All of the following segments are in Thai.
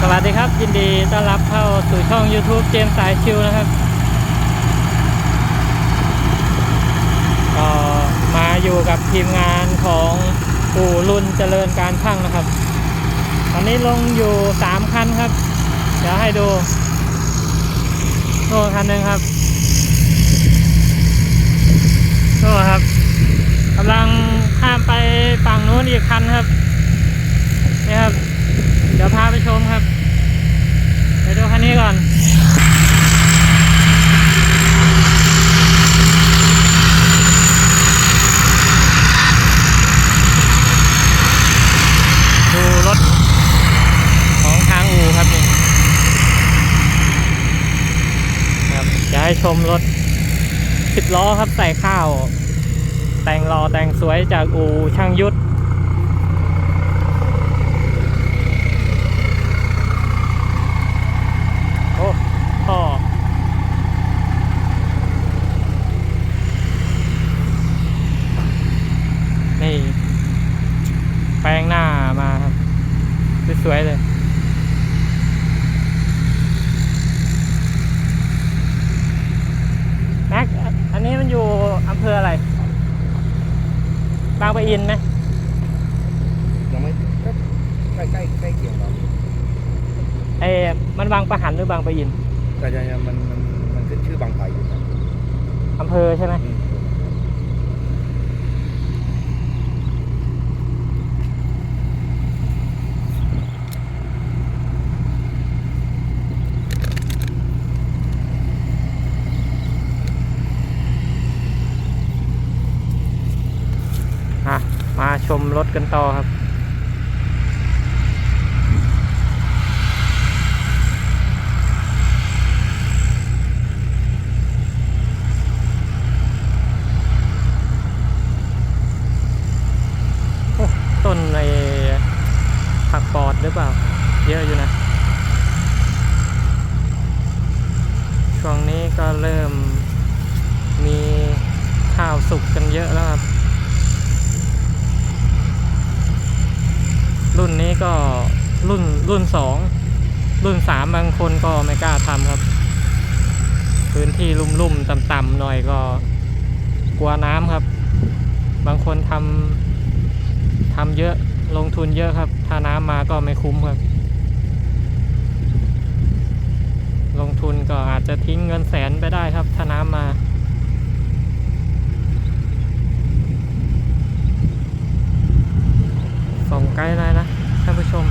สวัสดีครับ ยินดีต้อนรับเข้าสู่ช่อง YouTube เจมสายชิวนะครับก็มาอยู่กับทีมงานของอู่รุ่นเจริญการช่างนะครับ ตอนนี้ลงอยู่ 3 คันครับ เดี๋ยวให้ดูโน่คันหนึ่งครับโน่ครับกำลังข้ามไปฝั่งนู้นอีกคันครับนี่ครับ เดี๋ยวพาไปชมครับ ไปดูคันนี้ก่อนดูรถของทางอูครับนี่ครับจะให้ชมรถสิบล้อครับใส่ข้าว แต่งรอแต่งสวยจากอูช่างยุทธ โอ้พ่อนี่ แปลงหน้ามาครับ สวยๆเลย แม็ก อันนี้มันอยู่อำเภออะไร บางปะอินไหมยังไม่ใกล้ใกล้ใกล้เคียงเราเอ้มันบางปะหันหรือบางปะอินแต่ยังยังมันมันมันขึ้นชื่อบางไผ่อยู่นะอำเภอใช่ไหม อืม อะ มาชม รถกันต่อครับโอ้ต้นในผักปอดหรือเปล่า เยอะอยู่นะ ช่วงนี้ก็เริ่มมีข้าวสุกกันเยอะแล้วครับ รุ่นนี้ก็รุ่นรุ่นสองรุ่นสามบางคนก็ไม่กล้าทำครับ พื้นที่ลุ่มๆต่ำๆหน่อยก็กลัวน้ำครับ บางคนทำทำเยอะลงทุนเยอะครับ ถ้าน้ำมาก็ไม่คุ้มครับ ลงทุนก็อาจจะทิ้งเงินแสนไปได้ครับ ถ้าน้ำมา ส่งไกด์เลยนะท่านผู้ชม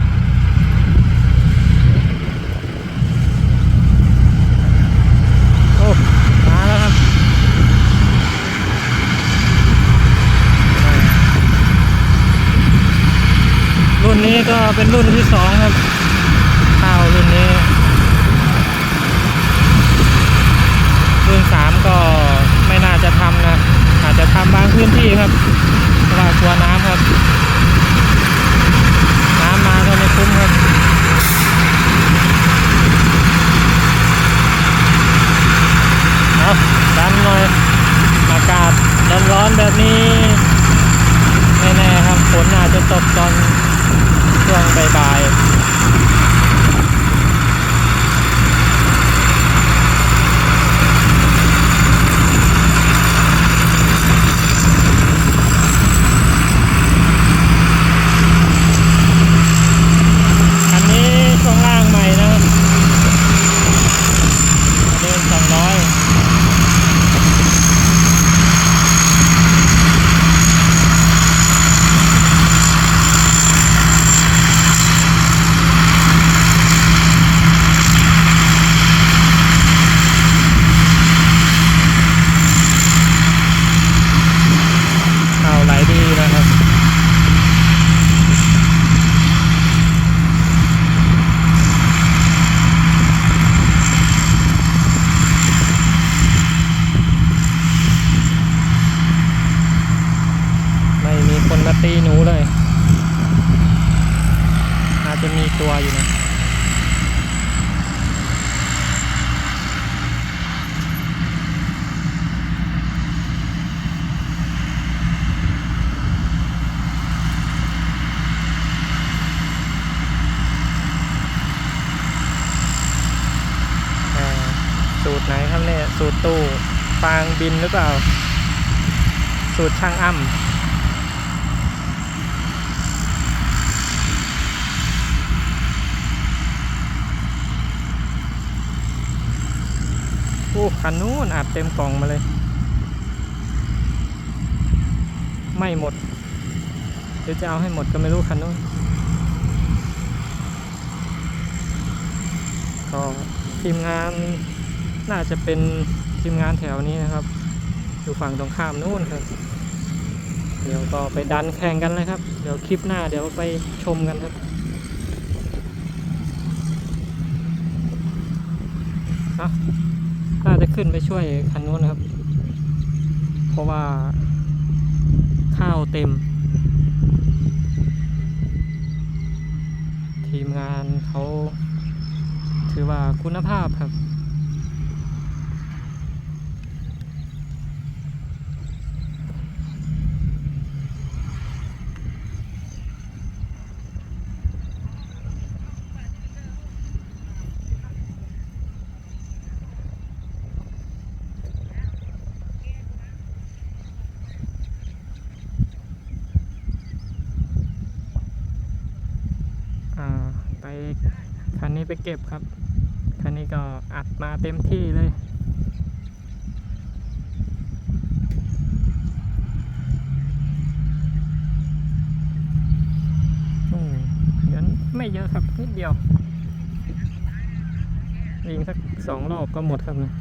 โอ้มาแล้วครับรุ่นนี้ก็เป็นรุ่นที่สองครับข้าวรุ่นนี้ รุ่นสามก็ไม่น่าจะทำนะอาจจะทำบางพื้นที่ครับเพราะว่ากลัวน้ำครับ น้ำมาก็ไม่คุ้มครับ เอาดันหน่อย อากาศร้อนๆแบบนี้ ไม่แน่ครับ ฝนอาจจะตกตอนช่วง บาย ตีหนูเลย อาจจะมีตัวอยู่นะสูตรไหนครับเนี่ย สูตรตู้ ฟางบินหรือเปล่า สูตรช่างอ้ำ คันนู้นอัดเต็มกล่องมาเลย ไม่หมด เดี๋ยวจะเอาให้หมดก็ไม่รู้คันนู้นก็ทีมงานน่าจะเป็นทีมงานแถวนี้นะครับ อยู่ฝั่งตรงข้ามนู้นครับ เดี๋ยวก็ไปดันแข่งกันเลยครับ เดี๋ยวคลิปหน้าเดี๋ยวไปชมกันครับอะ ขึ้นไปช่วยคันนู้นนะครับ เพราะว่าข้าวเต็ม ทีมงานเขาถือว่าคุณภาพครับ อ่าไปคั นี้ไปเก็บครับ คันนี้ก็อัดมาเต็มที่เลยอืมเดี๋ยวไม่เยอะครับนิดเดียวยิงสักสองรอบก็หมดครับนะ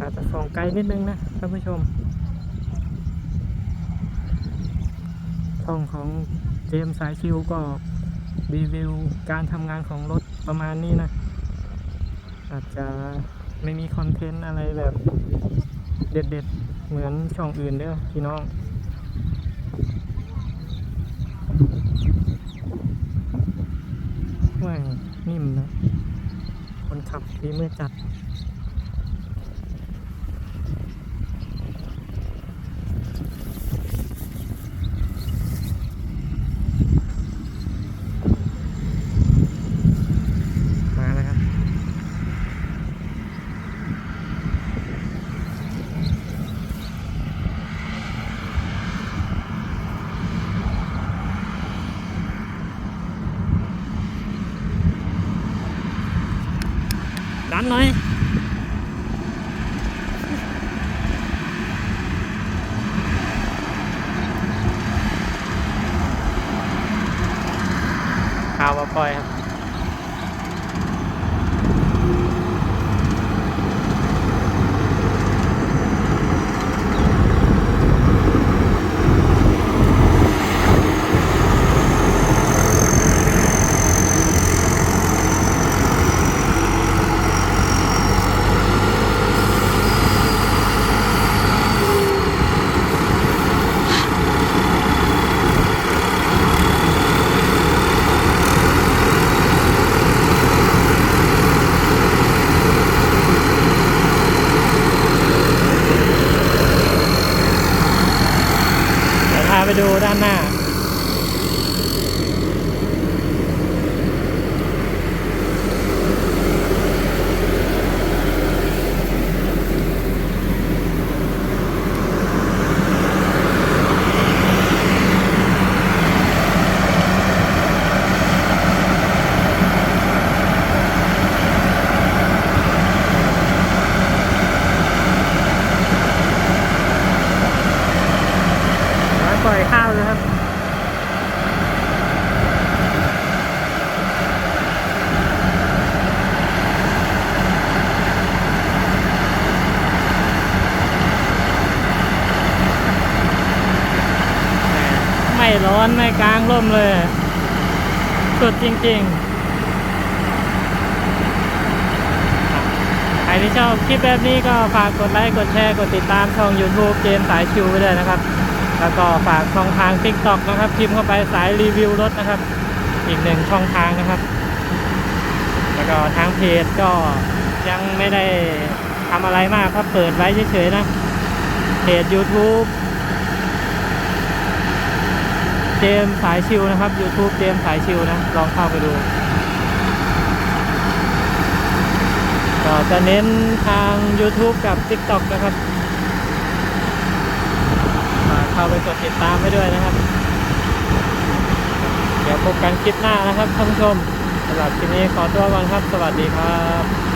อาจจะส่อง ไกลนิดนึงนะท่านผู้ชมช่องของเจมสายชิวก็รีวิวการทำงานของรถประมาณนี้นะ อาจจะไม่มีคอนเทนต์อะไรแบบเด็ดๆ เหมือนช่องอื่นเด้อพี่น้องว่างนิ่มนะ คนขับดีมือจัด ดันหน่อยข่าวมาปล่อยครับ่อยข้าวเลยครับไม่ร้อนไม่กลางร่มเลย สุดจริง ๆใครที่ชอบคลิปแบบนี้ก็ฝากกดไลค์ กดแชร์ กดติดตามช่อง YouTube เจมสายชิวไว้ด้วยนะครับ แล้วก็ฝากช่องทาง TikTok นะครับพิมพ์เข้าไปสายรีวิวรถนะครับ อีกหนึ่งช่องทางนะครับ แล้วก็ทางเพจก็ยังไม่ได้ทำอะไรมากครับเปิดไว้เฉยๆนะเพจ YouTube เจมสายชิวนะครับ YouTube เจมสายชิวนะลองเข้าไปดูก็จะเน้นทาง YouTube กับ TikTok นะครับ เข้าไปกดติดตามไปด้วยนะครับ เดี๋ยวพบกันคลิปหน้านะครับท่านผู้ชมสำหรับคลิปนี้ขอตัวก่อนครับ สวัสดีครับ